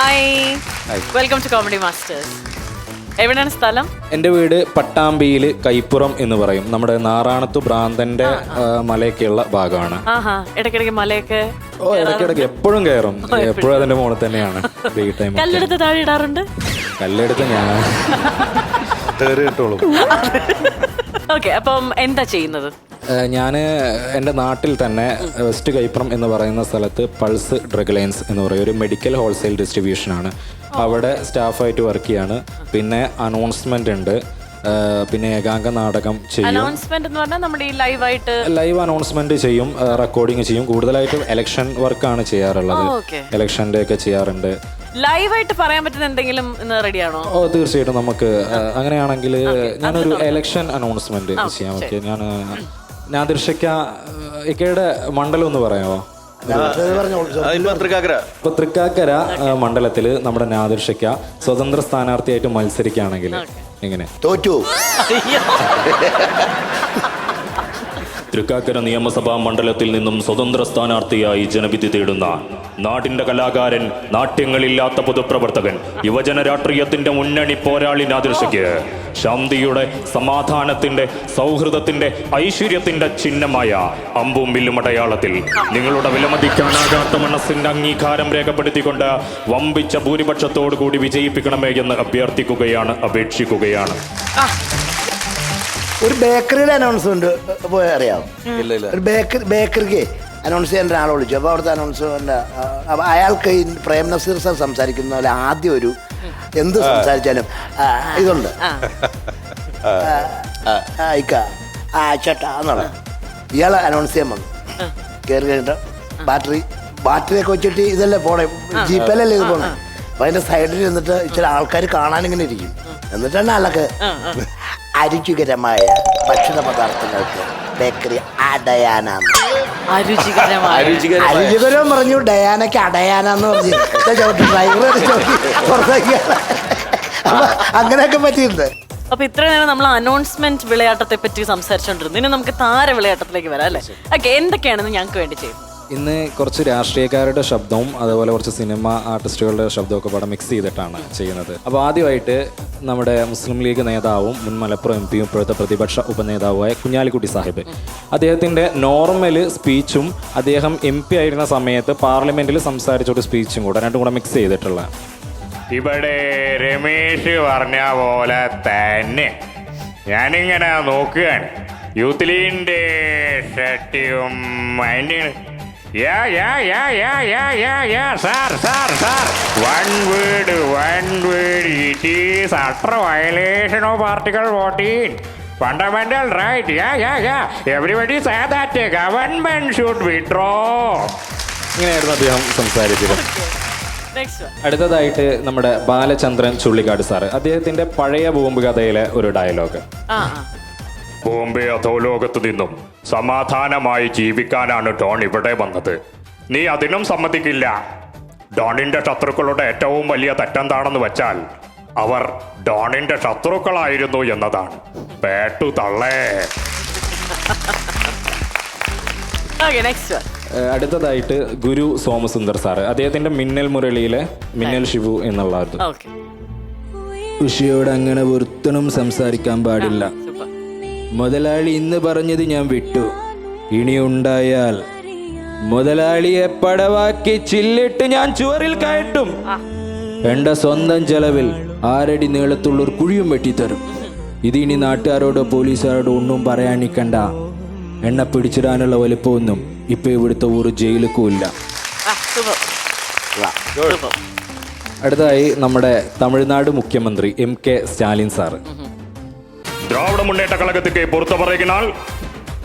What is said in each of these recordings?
Hi. Welcome to comedy masters എവിടെയാണ് സ്ഥലം? എന്റെ വീട് പട്ടാമ്പിയിൽ കൈപ്പുറം എന്ന് പറയും. നമ്മുടെ നാറാണത്ത് ഭ്രാന്തന്റെ മലയൊക്കെയുള്ള ഭാഗമാണ്. ആഹാ ഇടയ്ക്കിടയ്ക്ക് മലയൊക്കെ ഓ ഇടയ്ക്കിടയ്ക്ക് എപ്പോഴും കയറും എപ്പോഴും. അതിന്റെ മുകളിൽ തന്നെയാണ് ഫ്രീ ടൈം കല്ലെടുത്ത് താഴെ ഇടാറുണ്ട്? കല്ലെടുത്ത് ഞാൻ കയറി ഓക്കെ അപ്പം എന്താ ചെയ്യുന്നത്? ഞാൻ എന്റെ നാട്ടിൽ തന്നെ വെസ്റ്റ് കൈപ്രം എന്ന് പറയുന്ന സ്ഥലത്ത് പൾസ് ഡ്രഗ് ലൈൻസ് എന്ന് പറയും. ഒരു മെഡിക്കൽ ഹോൾസെയിൽ ഡിസ്ട്രിബ്യൂഷനാണ് അവിടെ സ്റ്റാഫായിട്ട് വർക്ക് ചെയ്യാണ്. പിന്നെ അനൗൺസ്മെന്റ് ഉണ്ട്. പിന്നെ ഏകാംഗ നാടകം ചെയ്യും. ലൈവ് അനൗൺസ്മെന്റ് ചെയ്യും റെക്കോർഡിംഗ് ചെയ്യും. കൂടുതലായിട്ടും ഇലക്ഷൻ വർക്കാണ് ചെയ്യാറുള്ളത്. എലക്ഷന്റെ ഒക്കെ ചെയ്യാറുണ്ട്. ലൈവായിട്ട് പറയാൻ പറ്റുന്ന എന്തെങ്കിലും റെഡിയാണോ ഓ തീർച്ചയായിട്ടും നമുക്ക് അങ്ങനെയാണെങ്കിൽ ഞാനൊരു ഇലക്ഷൻ അനൗൺസ്മെന്റ് ചെയ്യാം. പറ്റിയ ഞാൻ നാദിർഷയ്ക്ക ഇക്കയുടെ മണ്ഡലം ഒന്ന് പറയാമോ? ഇപ്പൊ തൃക്കാക്കര മണ്ഡലത്തിൽ നമ്മുടെ നാദിർഷയ്ക്ക സ്വതന്ത്ര സ്ഥാനാർത്ഥിയായിട്ട് മത്സരിക്കുകയാണെങ്കിൽ എങ്ങനെ? തോറ്റു. തൃക്കാക്കര നിയമസഭാ മണ്ഡലത്തിൽ നിന്നും സ്വതന്ത്ര സ്ഥാനാർത്ഥിയായി ജനവിധി തേടുന്ന നാടിന്റെ കലാകാരൻ നാട്യങ്ങളില്ലാത്ത പൊതുപ്രവർത്തകൻ യുവജന രാഷ്ട്രീയത്തിന്റെ മുന്നണി പോരാളി നാദൃശയ്ക്ക് ശാന്തിയുടെ സമാധാനത്തിന്റെ സൗഹൃദത്തിന്റെ ഐശ്വര്യത്തിന്റെ ചിഹ്നമായ അമ്പും വില്ലും അടയാളത്തിൽ നിങ്ങളുടെ വിലമതിക്കാനാകാത്ത മനസ്സിന്റെ അംഗീകാരം രേഖപ്പെടുത്തിക്കൊണ്ട് വമ്പിച്ച ഭൂരിപക്ഷത്തോടു കൂടി വിജയിപ്പിക്കണമേ എന്ന് അഭ്യർത്ഥിക്കുകയാണ് അപേക്ഷിക്കുകയാണ്. ഒരു ബേക്കറിയുടെ അനൗൺസ്മെന്റ് പോയി അറിയാം ഇല്ല ഇല്ല. ഒരു ബേക്കറി ബേക്കറിക്ക് അനൗൺസ് ചെയ്യാൻ ഒരാളെ വിളിച്ചു. അപ്പോൾ അവിടുത്തെ അനൗൺസ്മെന്റ് അപ്പോൾ അയാൾക്ക് പ്രേം നസീർ സാർ സംസാരിക്കുന്ന പോലെ ആദ്യം ഒരു എന്ത് സംസാരിച്ചാലും. ആ, ഇതുണ്ട്. ആ, ഇക്ക. ആ ചേട്ടാ എന്നുള്ള ഇയാൾ അനൗൺസ് ചെയ്യാൻ വന്നു. കയറി കഴിഞ്ഞിട്ട് ബാറ്ററി ബാറ്ററിയൊക്കെ വെച്ചിട്ട് ഇതല്ലേ പോണേ? ജീപ്പല്ലേ ഇത് പോണേ? അപ്പൊ അതിന്റെ സൈഡിൽ നിന്നിട്ട് ചില ആൾക്കാർ കാണാൻ ഇങ്ങനെ ഇരിക്കും. എന്നിട്ടാണ് അല്ലൊക്കെ അരുചികരമായ ഭക്ഷണ പദാർത്ഥങ്ങൾക്ക് ബേക്കറി അരുചികരമായ അരുചികരം പറഞ്ഞു ഡയാനക്ക് അടയാനാന്ന് പറഞ്ഞു. ഡ്രൈവർ പുറത്തേക്ക് അങ്ങനെയൊക്കെ പറ്റിയിട്ടുണ്ട്. അപ്പൊ ഇത്ര നേരം നമ്മൾ അനൗൺസ്മെന്റ് വിളയാട്ടത്തെ പറ്റി സംസാരിച്ചോണ്ടിരുന്നു. ഇനി നമുക്ക് താര വിളയാട്ടത്തിലേക്ക് വരാം അല്ലേ? ഓക്കെ എന്തൊക്കെയാണെന്ന് ഞങ്ങൾക്ക് വേണ്ടി ചെയ്യുന്നത് ഇന്ന് കുറച്ച് രാഷ്ട്രീയക്കാരുടെ ശബ്ദവും അതുപോലെ കുറച്ച് സിനിമ ആർട്ടിസ്റ്റുകളുടെ ശബ്ദമൊക്കെ പടം മിക്സ് ചെയ്തിട്ടാണ് ചെയ്യുന്നത്. അപ്പോൾ ആദ്യമായിട്ട് നമ്മുടെ മുസ്ലിം ലീഗ് നേതാവും മുൻ മലപ്പുറം എം പിയും ഇപ്പോഴത്തെ പ്രതിപക്ഷ ഉപനേതാവുമായ കുഞ്ഞാലിക്കുട്ടി സാഹിബ്. അദ്ദേഹത്തിന്റെ നോർമൽ സ്പീച്ചും അദ്ദേഹം എം പി ആയിരുന്ന സമയത്ത് പാർലമെന്റിൽ സംസാരിച്ചൊരു സ്പീച്ചും കൂടെ രണ്ടും കൂടെ മിക്സ് ചെയ്തിട്ടുള്ള. ഇവിടെ രമേശ് പറഞ്ഞ പോലെ തന്നെ ഞാനിങ്ങനെ നോക്കുകയാണ്. യൂത്ത് ലീഗിന്റെ ഷട്ടിയും അതിന്റെ yeah yeah yeah yeah yeah yeah yeah sir sir sir one word one word it is utter violation of article fourteen fundamental right yeah yeah yeah everybody say that government should withdraw ഇങ്ങനെയായിരുന്നു അദ്ദേഹം സംസാരിച്ചത്. Next അടുത്തതായിട്ട് നമ്മുടെ Balachandran Chullikkad sir. അദ്ദേഹത്തിന്റെ പഴയ bomb കഥയിലെ ഒരു dialogue Bombay അധോലോകത്ത് നിന്നും സമാധാനമായി ജീവിക്കാനാണ് ഡോൺ ഇവിടെ വന്നത്. നീ അതിനും സമ്മതിക്കില്ല. ഡോണിന്റെ ശത്രുക്കളുടെ ഏറ്റവും വലിയ തെറ്റെന്താണെന്ന് വെച്ചാൽ അവർ ഡോണിന്റെ ശത്രുക്കളായിരുന്നു എന്നതാണ്. പേട്ടു തള്ളേ. ഓക്കെ നെക്സ്റ്റ് അടുത്തതായിട്ട് ഗുരു സോമസുന്ദർ സാറ്. അദ്ദേഹത്തിന്റെ മിന്നൽ മുരളിയിലെ മിന്നൽ ശിവു എന്നുള്ള ഉഷയോട് അങ്ങനെ വൃത്തനും സംസാരിക്കാൻ പാടില്ല. മുതലാളി ഇന്ന് പറഞ്ഞത് ഞാൻ വിട്ടു. ഇനി ഉണ്ടായാൽ മുതലാളിയെ പടവാക്കി ചില്ലിട്ട് ഞാൻ ചുവറിൽ കയറ്റും. എന്റെ സ്വന്തം ചെലവിൽ ആരടി നീളത്തുള്ള ഒരു കുഴിയും വെട്ടിത്തരും. ഇത് ഇനി നാട്ടുകാരോടോ പോലീസുകാരോടോ ഒന്നും പറയാനിക്കണ്ട. എണ്ണ പിടിച്ചിടാനുള്ള വലുപ്പമൊന്നും ഇപ്പൊ ഇവിടുത്തെ ഒരു ജയിലുക്കും ഇല്ല. അടുത്തതായി നമ്മുടെ തമിഴ്നാട് മുഖ്യമന്ത്രി M K Stalin sir. திராவிட முன்னேற்ற கழகத்துக்கு பொறுத்த வரையினால்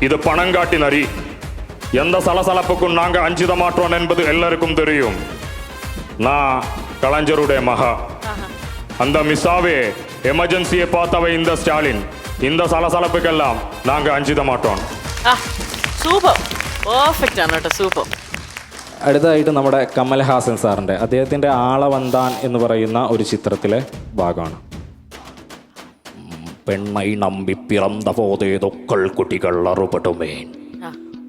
இது பணம் காட்டி நரி எந்த சலசலப்புக்கும் நாங்க அஞ்சித மாட்டோம் என்பது எல்லாருக்கும் தெரியும் நான் கலைஞருடைய மகா அந்த மிஸ்ஸாவே எமர்ஜென்சியை பார்த்தவ இந்த ஸ்டாலின் இந்த சலசலப்புக்கெல்லாம் நாங்க அஞ்சித மாட்டோம் ആ സൂപ്പർ പെർഫെക്റ്റ് ആണ് കേട്ടോ സൂപ്പർ അടുത്തതായിട്ട് നമ്മുടെ കമൽഹാസൻ സാറിൻ്റെ അദ്ദേഹത്തിൻ്റെ ആളവന്താൻ എന്ന് പറയുന്ന ഒരു ചിത്രത്തിലെ ഭാഗമാണ് பெண்ணை நம்பி பிறந்த போதே தொக்கள் குட்டிகள் அறுபடுமேன்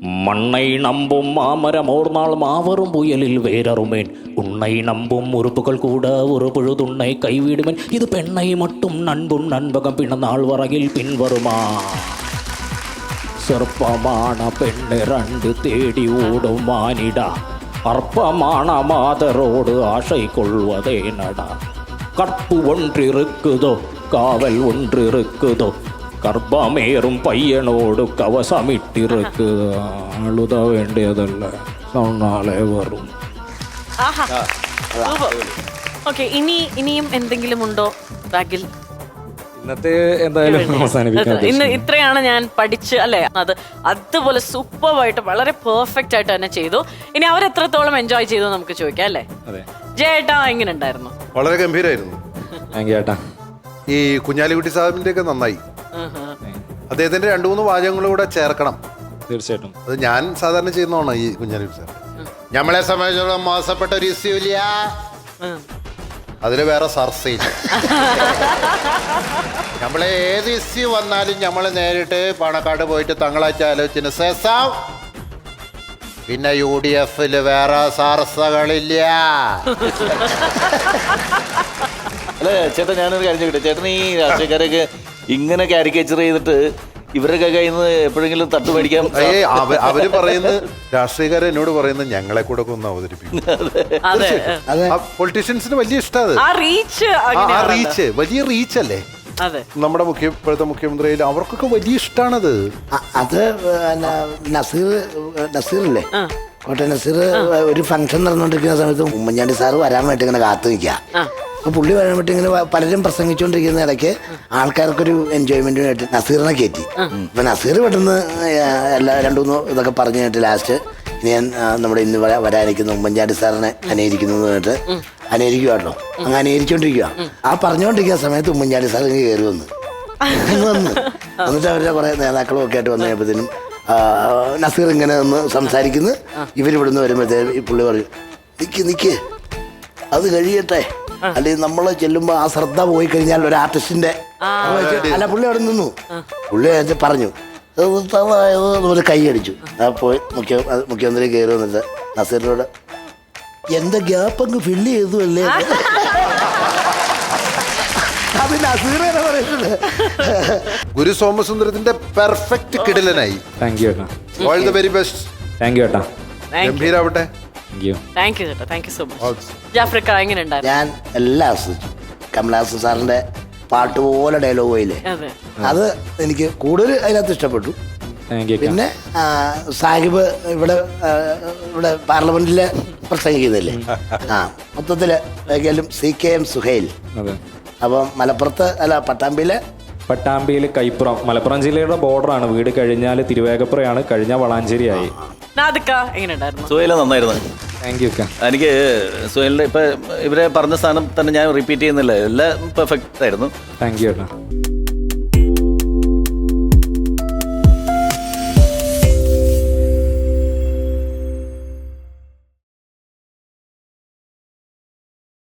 மண்ணை நம்பும் மாமரம் ஒரு நாள் மாவரும் புயலில் வேறறுமேன் உன்னை நம்பும் உறுப்புகள் கூட ஒரு பொழுதுன்னை கைவிடுமேன் இது பெண்ணை மட்டும் நண்பும் நண்பகம் பின்னநாள் வரையில் பின்வருமா. சொற்பமான பெண்ணை ரெண்டு தேடி ஓடும் மானிடா. அற்பமான மாதரோடு ஆசை கொள்வதே நடா. கற்பு ஒன்றிருக்குதோ காவல் ஒன்றிருக்குதோ கர்ப்பமேறும் பையனோடு கவசமிட்டிருக்கு அழுத வேண்டியதல்ல சொன்னாலே வரும் ആഹാ ഓക്കെ ഇനി ഇനിയും എന്തെങ്കിലും ഉണ്ടോ ബാഗിൽ ഇന്നത്തെ എന്തായാലും അവസാനിപ്പിക്കാം ഇന്ന് ഇത്രയാണ് ഞാൻ പഠിച്ച് അല്ലെ അത് അതുപോലെ സൂപ്പറായിട്ട് വളരെ പെർഫെക്റ്റ് ആയിട്ട് തന്നെ ചെയ്തു ഇനി അവരെത്രത്തോളം എൻജോയ് ചെയ്തു നമുക്ക് ചോദിക്കാം അല്ലേ അതെ ജയേട്ടാ എങ്ങനെ ഉണ്ടായിരുന്നു വളരെ ഗംഭീരമായിരുന്നു താങ്ക് യു ചേട്ടാ ഈ കുഞ്ഞാലിക്കുട്ടി സാഹിബിന്റെ ഒക്കെ നന്നായി. അദ്ദേഹത്തിന്റെ രണ്ടു മൂന്ന് വാചകങ്ങളും കൂടെ ചേർക്കണം. തീർച്ചയായിട്ടും. അത് ഞാൻ സാധാരണ ചെയ്യുന്നതാണ് ഈ കുഞ്ഞാലിക്കുട്ടി സാഹിബ്. നമ്മളെ സംബന്ധിച്ചിടത്തോളം മോശപ്പെട്ട ഒരു ഇഷ്യൂ ഇല്ല. അതിൽ വേറെ സർസയില്ല. നമ്മളെ ഏത് ഇഷ്യൂ വന്നാലും നമ്മൾ നേരിട്ട് പണക്കാട് പോയിട്ട് തങ്ങളാച്ച ആലോചിച്ചതിന് ശേഷം പിന്നെ യു ഡി എഫിൽ വേറെ സർസകളില്ല. അല്ല ചേട്ടൻ ഞാനൊരു കാര്യം ചോദിക്കട്ടെ? ചേട്ടൻ ഈ രാഷ്ട്രീയക്കാരൊക്കെ ഇങ്ങനെ കാരിക്കേച്ചർ ചെയ്തിട്ട് ഇവരൊക്കെ കയ്യിൽ നിന്ന് എപ്പോഴെങ്കിലും തട്ട് മേടിക്കാൻ അവർ പറയുന്നത് രാഷ്ട്രീയക്കാരൻ എന്നോട് പറയുന്നത് ഞങ്ങളെ കൂടെ ഒക്കെ ഒന്ന് അവതരിപ്പിക്കും. പൊളിറ്റീഷ്യൻസിന് വലിയ ഇഷ്ടമാണ് ആ റീച്ച് ആ റീച്ച് വലിയ റീച്ച് അല്ലേ? അതെ. നമ്മുടെ മുഖ്യ ഇപ്പോഴത്തെ മുഖ്യമന്ത്രിയിൽ അവർക്കൊക്കെ വലിയ ഇഷ്ടമാണത് അത് നസീർ നസീറില്ലേ? കോട്ടയം നസീർ ഒരു ഫംഗ്ഷൻ നടന്നുകൊണ്ടിരിക്കുന്ന സമയത്ത് ഉമ്മൻചാണ്ടി സാറ് വരാൻ വേണ്ടി ഇങ്ങനെ കാത്തു നിൽക്കുക പുള്ളി വരാനായിട്ട് ഇങ്ങനെ പലരും പ്രസംഗിച്ചുകൊണ്ടിരിക്കുന്ന ഇടയ്ക്ക് ആൾക്കാർക്കൊരു എൻജോയ്മെന്റിന് വേണ്ടി നസീറിനെ കയറ്റി അപ്പൊ നസീർ പെട്ടെന്ന് എല്ലാ രണ്ടുമൂന്ന് ഇതൊക്കെ പറഞ്ഞു കേട്ട് ലാസ്റ്റ് ഞാൻ നമ്മുടെ ഇന്ന് വരാ- വരാനിരിക്കുന്ന ഉമ്മൻചാണ്ടി സാറിനെ അനുകരിക്കുന്നു പറഞ്ഞിട്ട് അനുകരിക്കുക കേട്ടോ. അങ്ങ് അനുകരിച്ചോണ്ടിരിക്കുക ആ പറഞ്ഞുകൊണ്ടിരിക്കുന്ന സമയത്ത് ഉമ്മൻചാണ്ടി സാർ ഇങ്ങനെ കയറി വന്നു. വന്ന്. എന്നിട്ട് അവരുടെ കുറെ നേതാക്കളും ഒക്കെ ആയിട്ട് വന്നു കഴിയുമ്പോഴത്തേനും നസീർ ഇങ്ങനെ ഒന്ന് സംസാരിക്കുന്നു. ഇവരിവിടുന്ന് വരുമ്പോഴത്തേക്കും ഈ പുള്ളി പറയും നിക്ക് നിക്ക്. അത് കഴിയട്ടെ. അല്ലെങ്കിൽ നമ്മൾ ചെല്ലുമ്പോ ആ ശ്രദ്ധ പോയി കഴിഞ്ഞാൽ ഒരു ആർട്ടിസ്റ്റിന്റെ അല്ല പുള്ളി അവിടെ നിന്നു. പുള്ളി അത് പറഞ്ഞു. ഒരു കൈ അടിച്ചു. ആ പോയി മുഖ്യ മുഖ്യമന്ത്രി കയറി വന്നിട്ട് നസീറിനോട് എന്റെ ഗ്യാപ്പ് അങ്ങ് ഫില്ല് ചെയ്തു അല്ലേ? പറയുന്നത്. ഗുരു സോമസുന്ദരത്തിന്റെ perfect കിടിലനായി. Thank you all the very best thank you ഏട്ടാ. ഗംഭീരാവട്ടെ. താങ്ക് യു താങ്ക് യു ചേട്ടാ. താങ്ക് യു സോ മച്ച് ജാഫ്രിക്ക എങ്ങനെ ഉണ്ടായിരുന്നു? ഞാൻ എല്ലാം ആസ്വദിച്ചു. കമലാസ് സാറിന്റെ പാട്ട് പോലെ ഡയലോഗ് പോയില്ലേ അതെ. അത് എനിക്ക് കൂടുതൽ അതിനകത്ത് ഇഷ്ടപ്പെട്ടു. താങ്ക് യു പിന്നെ ആ, സാഹിബ് ഇവിടെ ആ, ഇവിടെ പാർലമെന്റിൽ പ്രസംഗിക്കുന്നില്ലേ ആ മൊത്തത്തിൽ ഏകലും സി കെ എം സുഹൈൽ. അതെ. അപ്പം മലപ്പുറത്ത് അല്ല പട്ടാമ്പിയിലെ? പട്ടാമ്പിയിൽ കൈപ്പുറം. മലപ്പുറം ജില്ലയുടെ ബോർഡറാണ് വീട് കഴിഞ്ഞാൽ തിരുവേഗപ്പുറയാണ് കഴിഞ്ഞ വളാഞ്ചേരിയായി. നാദിക്ക എങ്ങനെ ഉണ്ടായിരുന്നു? സുഹേല നന്നായിരുന്നു. താങ്ക് യു എനിക്ക് സുഹേലിന്റെ ഇപ്പൊ ഇവരെ പറഞ്ഞ സ്ഥാനം തന്നെ ഞാൻ റിപ്പീറ്റ് ചെയ്യുന്നില്ല. എല്ലാം പെർഫെക്റ്റ് ആയിരുന്നു. Thank you